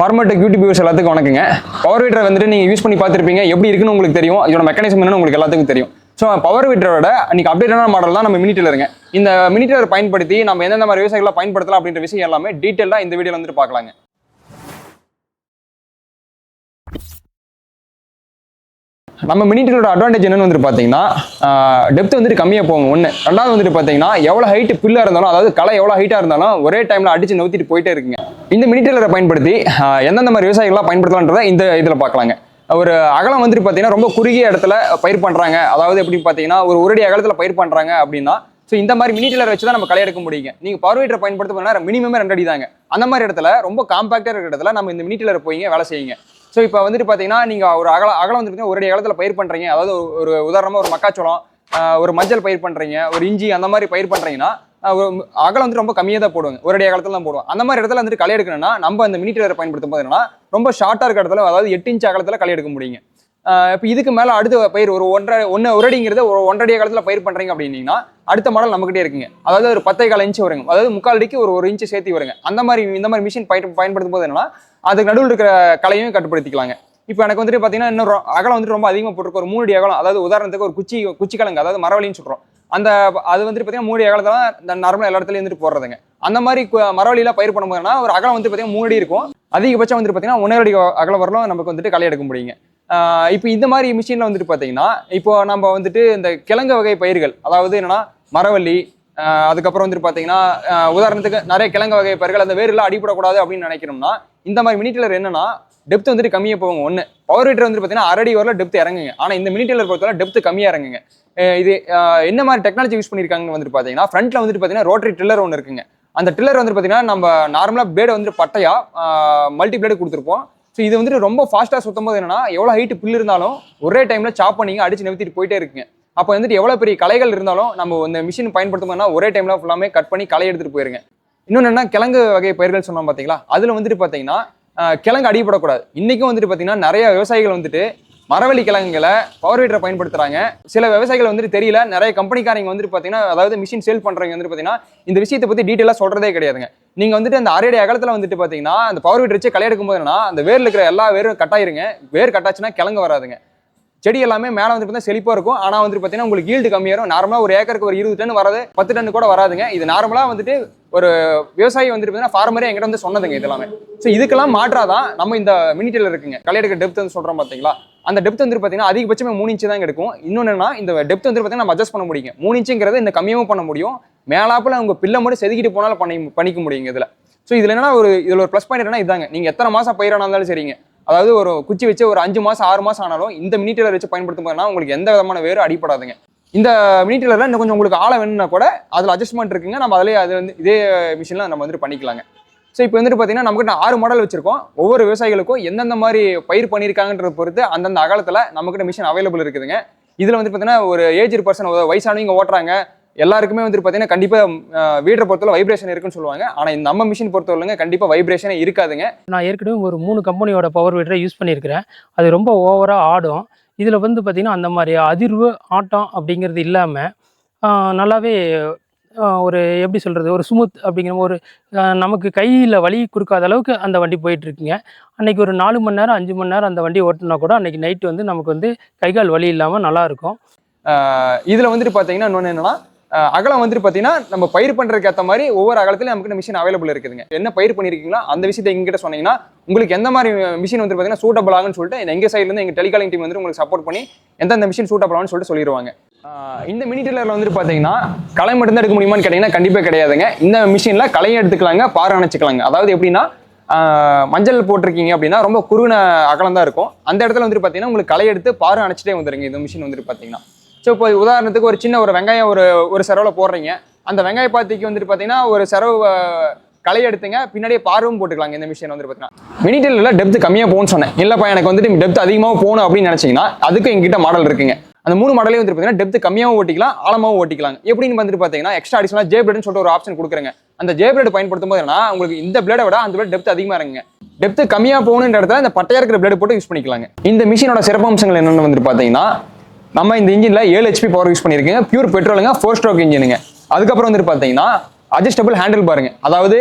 Format YouTube views எல்லாத்துக்கும் வணக்கங்க. Power வீட்டரை வந்துட்டு நீங்கள் யூஸ் பண்ணி பார்த்துருப்பீங்க. எப்படி இருக்குன்னு உங்களுக்கு தெரியும். இதோட மெக்கானிசம் என்னன்னு உங்களுக்கு எல்லாத்துக்கும் தெரியும். ஸோ பவர் வீட்டரோட இன்னைக்கு அப்டேட்டான மாடல் தான் நம்ம மினி இந்த மினிட்டிலர் பயன்படுத்தி நம்ம எந்தெந்த மாதிரி விவசாயிகளை பயன்படுத்தலாம் அப்படின்ற விஷயம் எல்லாமே டீட்டெயிலாக இந்த வீடியோவில் வந்துட்டு பார்க்கலாங்க. நம்ம மினிட்டிலோட அட்வான்டேஜ் என்னன்னு வந்துட்டு பார்த்தீங்கன்னா டெப்த் வந்துட்டு கம்மியாக போகும் ஒன்று ரெண்டாவது வந்துட்டு பார்த்தீங்கன்னா எவ்வளோ ஹைட் பில்லாக இருந்தாலும் அதாவது களை எவ்வளோ ஹைட்டாக இருந்தாலும் ஒரே டைமில் அடித்து நவுத்திட்டு போயிட்டே இருக்குங்க. இந்த மினி டெய்லரை பயன்படுத்தி எந்தெந்த மாதிரி விவசாயிகள்லாம் பயன்படுத்தலான்றதை இந்த இதில் பார்க்கலாங்க. ஒரு அகலம் வந்துட்டு பார்த்தீங்கன்னா ரொம்ப குறுகிய இடத்துல பயிர் பண்ணுறாங்க அதாவது எப்படி பார்த்தீங்கன்னா ஒரு ஒரடி அகலத்தில் பயிர் பண்ணுறாங்க அப்படின்னா ஸோ இந்த மாதிரி மினி டெய்லர் வச்சு தான் நம்ம களை எடுக்க முடியுங்க. நீங்கள் பவர் வீட்டரை பயன்படுத்த போனால் மினிமம் ரெண்டு அடி தாங்க. அந்த மாதிரி இடத்துல ரொம்ப காம்பாக்டாக இருக்கிற இடத்துல நம்ம இந்த மினி டெய்லர் போய்ங்க வேலை செய்யுங்க. ஸோ இப்போ வந்துட்டு பார்த்தீங்கன்னா நீங்கள் ஒரு அகல அகலம் வந்துட்டு பார்த்தீங்கன்னா ஒரு அடி அகலத்தில் பயிர் பண்ணுறீங்க அதாவது ஒரு- உதாரணமாக ஒரு மக்காச்சோளம் ஒரு மஞ்சள் பயிர் பண்ணுறீங்க ஒரு இஞ்சி அந்த மாதிரி பயிர் பண்ணுறீங்கன்னா அகலம் வந்து ரொம்ப கம்மியாக தான் போடுவாங்க. ஒரு அடி அகலத்தில் தான் போடுவோம் அந்த மாதிரி இடத்துல வந்துட்டு களை எடுக்கணும்னா நம்ம அந்த மினி டெய்லரை பயன்படுத்தும் போது என்னன்னா ரொம்ப ஷார்ட்டாக இருக்கிற இடத்துல அதாவது எட்டு இன்ச் அகலத்தில் களை எடுக்க முடியுங்க. இப்போ இதுக்கு மேலே அடுத்த பயிர் ஒரு ஒன்றரை ஒன்று ஒரு அடிங்கிறத ஒரு ஒன்றரை காலத்தில் பயிர் பண்ணுறீங்க அப்படின்னீங்கன்னா அடுத்த மாடல் நம்மகிட்டே இருக்குங்க. அதாவது ஒரு பத்தே கால இன்ச்சு வருங்க. அதாவது முக்கால் அடிக்கு ஒரு ஒரு இன்ச்சு சேர்த்து வருங்க. அந்த மாதிரி இந்த மாதிரி மிஷின் பயன் பயன்படுத்தும் போது என்னன்னா அதுக்கு நடுவில் இருக்கிற கலையும் கட்டுப்படுத்திக்கலாங்க. இப்போ எனக்கு வந்துட்டு பார்த்தீங்கன்னா இன்னும் அகலம் வந்துட்டு ரொம்ப அதிகமாக போட்டிருக்கு ஒரு மூணு அடி அகலம் அதாவது உதாரணத்துக்கு ஒரு குச்சி குச்சி கிழங்கு அதாவது மரவழின்னு சொல்கிறோம் அந்த அது வந்துட்டு பார்த்தீங்கன்னா மூணு அகலத்தை அகலத்தில் தான் நார்மலாக எல்லா இடத்துலையும் வந்துட்டு போடுறதுங்க அந்த மாதிரி கு- பயிர் பண்ணும்போதுனா ஒரு அகலம் வந்து பார்த்தீங்கன்னா மூணு அடி இருக்கும். அதிகபட்சம் வந்துட்டு பார்த்தீங்கன்னா ஒன்றரை அடி அகலம் வரலாம் நமக்கு வந்துட்டு களை எடுக்க முடியுங்க. இப்போ இந்த மாதிரி மிஷினில் வந்துட்டு பார்த்தீங்கன்னா இப்போ நம்ம வந்துட்டு இந்த கிழங்கு வகை பயிர்கள் அதாவது என்னென்னா மரவள்ளி அதுக்கப்புறம் வந்துட்டு பார்த்தீங்கன்னா உதாரணத்துக்கு நிறைய கிழங்கு வகை பயிர்கள் அந்த வேர்லாம் அடிபடக்கூடாது அப்படின்னு நினைக்கணும்னா இந்த மாதிரி மினி என்னென்னா என்னன்னா டெப்த் வந்துட்டு கம்மியாக போகும் ஒன்று பவர் ஹீட்டர் வந்துட்டு பார்த்தீங்கன்னா அரடி வரல டெப்த் இறங்குங்க. ஆனால் இந்த மினி டெய்லர் பொறுத்தவரை டெப்த் கம்மியாக இறங்குங்க. இது என்ன மாதிரி டெக்னாலஜி யூஸ் பண்ணியிருக்காங்கன்னு வந்துட்டு பார்த்தீங்கன்னா ஃப்ரண்ட்ல வந்துட்டு பார்த்தீங்கன்னா ரோட்டரி ட்ரில்லர் ஒன்று இருக்குங்க. அந்த ட்ரில்லர் வந்துட்டு பார்த்தீங்கன்னா நம்ம நார்மலாக பிளேடு வந்துட்டு பட்டையா மல்டி பிளேடு கொடுத்துருப்போம். ஸோ இது வந்துட்டு ரொம்ப ஃபாஸ்ட்டாக சுத்தும் போது என்னன்னா எவ்வளோ ஹைட்டு புல் இருந்தாலும் ஒரே டைமில் சாப் பண்ணிங்க அடிச்சு நிறுத்திட்டு போயிட்டே இருக்குங்க. அப்போ வந்துட்டு எவ்வளோ பெரிய கலைகள் இருந்தாலும் நம்ம இந்த மிஷின் பயன்படுத்தும் ஒரே டைமில் ஃபுல்லாமே கட் பண்ணி களை எடுத்துகிட்டு போயிருங்க. இன்னொன்று என்ன கிழங்கு வகை பயிர்கள் சொன்னோம் பார்த்தீங்களா அதில் வந்துட்டு பார்த்தீங்கன்னா கிழங்கு அடிபடக்கூடாது. இன்றைக்கும் வந்துட்டு பார்த்தீங்கன்னா நிறைய விவசாயிகள் வந்துட்டு மரவள்ளி கிழங்குகளை பவர் வீட்டரை பயன்படுத்துகிறாங்க சில விவசாயிகள் வந்துட்டு தெரியல நிறைய கம்பெனிக்காரங்க வந்துட்டு பார்த்தீங்கன்னா அதாவது மிஷின் சேல் பண்ணுறவங்க வந்துட்டு பார்த்தீங்கன்னா இந்த விஷயத்தை பற்றி டீட்டெயிலாக சொல்கிறதே கிடையாதுங்க. நீங்கள் வந்துட்டு அந்த அரையடி அகலத்தில் வந்துட்டு பார்த்தீங்கன்னா அந்த பவர் வீட்டர் வச்சு களை எடுக்கும் அந்த வேரில் இருக்கிற எல்லா வேரும் கட்டாயிருங்க. வேர் கட்டாச்சுன்னா கிழங்கு வராதுங்க. செடி எல்லாமே மேலே வந்து பார்த்தீங்கன்னா செழிப்பாக இருக்கும். ஆனால் வந்துட்டு பார்த்தீங்கன்னா உங்களுக்கு ஈல்டு கம்மியாகும் நார்மலாக ஒரு ஏக்கருக்கு ஒரு இருபது டன் வராது பத்து டன் கூட வராதுங்க. இது நார்மலாக வந்துட்டு ஒரு விவசாயி வந்துட்டு பார்த்தீங்கன்னா ஃபார்மரே எங்கிட்ட வந்து சொன்னதுங்க இதெல்லாமே. ஸோ இதுக்கெல்லாம் மாற்றாதான் நம்ம இந்த மினிட்டில் இருக்குங்க. களை எடுக்க டெப்த் வந்து சொல்கிறோம் பார்த்தீங்களா அந்த டெப்த் வந்து பார்த்தீங்கன்னா அதிகபட்சமே மூணு இன்ச்சு தான் எடுக்கும். இன்னொன்று இந்த டெப்த் வந்து பார்த்தீங்கன்னா நம்ம அட்ஜஸ்ட் பண்ண முடியுங்க. மூணு இன்ச்சுங்கிறது இந்த கம்மியாகவும் பண்ண முடியும். மேலாப்பில் அவங்க பிள்ளை மட்டும் செதுக்கிட்டு போனாலும் பண்ணி பண்ணிக்க முடியுங்க இதில். ஸோ இதில் என்னன்னா ஒரு இதில் ஒரு ப்ளஸ் பாயிண்ட் என்னன்னா இதாங்க. நீங்கள் எத்தனை மாதம் பயிரானா இருந்தாலும் சரிங்க. அதாவது ஒரு குச்சி வச்சு ஒரு அஞ்சு மாதம் ஆறு மாதம் ஆனாலும் இந்த மினிட்டில் வச்சு பயன்படுத்தும் போதுனா உங்களுக்கு எந்த விதமான வேறு அடிப்படாதுங்க இந்த மினி டெய்லரில் இன்னும் கொஞ்சம் உங்களுக்கு ஆழம் வேணும்னா கூட அதில் அட்ஜஸ்ட்மெண்ட் இருக்குங்க. நம்ம அதிலே அது வந்து இதே மிஷினில் நம்ம வந்துட்டு பண்ணிக்கலாங்க. ஸோ இப்போ வந்துட்டு பார்த்தீங்கன்னா நம்மக்கிட்ட ஆறு மாடல் வச்சிருக்கோம். ஒவ்வொரு விவசாயிகளுக்கும் எந்தெந்த மாதிரி பயிர் பண்ணியிருக்காங்கன்றத பொறுத்து அந்தந்த அகலத்தில் நம்மக்கிட்ட மிஷின் அவைலபிள் இருக்குதுங்க. இதில் வந்து பார்த்தீங்கன்னா ஒரு ஏஜ் பர்சன் வயசானவங்க ஓட்டுறாங்க. எல்லாருக்குமே வந்துட்டு பார்த்தீங்கன்னா கண்டிப்பாக வீட்டை பொறுத்தவரை வைப்ரேஷன் இருக்குன்னு சொல்லுவாங்க. ஆனால் இந்த நம்ம மிஷின் பொறுத்தவரைங்க கண்டிப்பாக வைப்ரேஷனே இருக்காதுங்க. நான் ஏற்கனவே ஒரு மூணு கம்பெனியோட பவர் வீட்டரை யூஸ் பண்ணியிருக்கிறேன். அது ரொம்ப ஓவராக ஆடும். இதில் வந்து பார்த்திங்கன்னா அந்த மாதிரி அதிர்வு ஆட்டம் அப்படிங்கிறது இல்லாமல் நல்லாவே ஒரு எப்படி சொல்கிறது ஒரு ஸ்மூத் அப்படிங்கிற ஒரு நமக்கு கையில் வலி கொடுக்காத அளவுக்கு அந்த வண்டி போயிட்டுருக்குங்க. அன்றைக்கி ஒரு நாலு மணி நேரம் அஞ்சு மணி நேரம் அந்த வண்டி ஓட்டினா கூட அன்றைக்கி நைட்டு வந்து நமக்கு வந்து கை கால் வலி இல்லாமல் நல்லாயிருக்கும் இதில் வந்துட்டு பார்த்தீங்கன்னா இன்னொன்று என்னென்னா அகலம் வந்துட்டு பார்த்தீங்கன்னா நம்ம பயிர் பண்ணுறதுக்கு ஏற்ற மாதிரி ஒவ்வொரு அகலத்திலும் நமக்கு மிஷின் அவைலபிள் இருக்குதுங்க. என்ன பயிர் பண்ணியிருக்கீங்களோ அந்த விஷயத்தை எங்ககிட்ட சொன்னீங்கன்னா உங்களுக்கு எந்த மாதிரி மிஷின் வந்து பார்த்தீங்கன்னா சூட்டபிள் ஆகுன்னு சொல்லிட்டு எங்கள் சைட்லேருந்து எங்கள் டெலிகாலிங் டீம் வந்து உங்களுக்கு சப்போர்ட் பண்ணி எந்தெந்த மிஷின் சூட்டபிள் ஆகுன்னு சொல்லிட்டு சொல்லிடுவாங்க இந்த மினி டெய்லரில் வந்துட்டு பார்த்தீங்கன்னா களை மட்டும்தான் எடுக்க முடியுமான்னு கேட்டிங்கன்னா கண்டிப்பாக கிடையாதுங்க. இந்த மிஷினில் களையும் எடுத்துக்கலாங்க பாறை அணைச்சிக்கலாங்க. அதாவது எப்படின்னா மஞ்சள் போட்டிருக்கீங்க அப்படின்னா ரொம்ப குறுகின அகலம் தான் இருக்கும். அந்த இடத்துல வந்துட்டு பார்த்தீங்கன்னா உங்களுக்கு களை எடுத்து பாறை அணைச்சிட்டே வந்துருங்க இந்த மிஷின் வந்துட்டு பார்த்தீங்கன்னா ஸோ இப்போ உதாரணத்துக்கு ஒரு சின்ன ஒரு வெங்காயம் ஒரு ஒரு செரவில் போடுறீங்க. அந்த வெங்காய பாத்திக்கு வந்துட்டு பார்த்தீங்கன்னா ஒரு செரவு களை எடுத்துங்க பின்னாடியே பார்வும் போட்டுக்கலாங்க இந்த மிஷின் வந்துட்டு பார்த்தீங்கன்னா மினிட்டரில் டெப்த் கம்மியாக போகணும்னு சொன்னேன். இல்லைப்பா எனக்கு வந்துட்டு டெப்த் அதிகமாக போகணும் அப்படின்னு நினச்சிங்கன்னா அதுக்கு எங்ககிட்ட மாடல் இருக்குங்க. அந்த மூணு மாடலே வந்து பார்த்தீங்கன்னா டெப்த் கம்மியாகவும் ஓட்டிக்கலாம் ஆழமாகவும் ஓட்டிக்கலாம் எப்படின்னு வந்துட்டு பார்த்தீங்கன்னா எக்ஸ்ட்ரா அடிஷனலாக ஜே பிளேட்னு சொல்லிட்டு ஒரு ஆப்ஷன் கொடுக்குறங்க. அந்த ஜே பிளேட் பயன்படுத்தும் போது என்ன உங்களுக்கு இந்த பிளேடை விட அந்த பிளேட் டெப்த் அதிகமாக இருக்குங்க. டெப்த் கம்மியாக போகணுன்ற இடத்துல இந்த பட்டையா இருக்கிற பிளேட் போட்டு யூஸ் பண்ணிக்கலாங்க. இந்த மிஷினோட சிறப்பம்சங்கள் என்னென்னு வந்துட்டு பார்த்தீங்கன்னா நம்ம இந்த இன்ஜினில் ஏழு ஹெச்பி பவர் யூஸ் பண்ணியிருக்கீங்க பியூர் பெட்ரோலுங்க ஃபோர் ஸ்ட்ரோக் இன்ஜினுங்க அதுக்கப்புறம் வந்துட்டு பார்த்தீங்கன்னா அட்ஜஸ்டபிள் ஹேண்டில் பாருங்க. அதாவது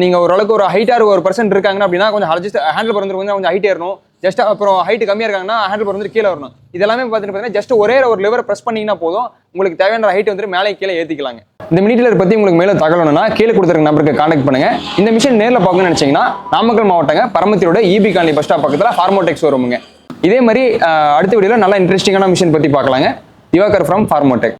நீங்கள் ஓரளவுக்கு ஒரு ஹைட்டாக ஒரு பர்சன்ட் இருக்காங்க அப்படின்னா கொஞ்சம் ஜஸ்ட் ஹேண்டில் பர் கொஞ்சம் கொஞ்சம் ஹைட் ஏறணும். ஜஸ்ட் அப்புறம் ஹைட் கம்மியாக இருக்காங்கன்னா ஹேண்டில் பர் கீழே வரணும். இதெல்லாமே பார்த்துட்டு பார்த்தீங்கன்னா ஜஸ்ட் ஒரே ஒரு லிவரை ப்ரெஸ் பண்ணிங்கன்னா போதும். உங்களுக்கு தேவையான ஹைட் வந்து மேலே கீழே ஏற்றிக்கலாங்க இந்த மினிட்டிலர் பற்றி உங்களுக்கு மேலே தகவல் கீழே கொடுத்துருக்க நம்பருக்கு கான்டாக்ட் பண்ணுங்க. இந்த மிஷின் நேரில் பார்க்கணும்னு நினச்சிங்கன்னா நாமக்கல் மாவட்டங்க பரமத்தியோட இபி காலனி பஸ் ஸ்டாப் பக்கத்தில் ஃபார்மோடெக்ஸ் வருமுங்க இதே மாதிரி அடுத்த வீடியோவில் நல்லா இன்ட்ரெஸ்டிங்கான மிஷின் பற்றி பார்க்கலாங்க. திவாகர் ஃப்ரம் ஃபார்மோடெக்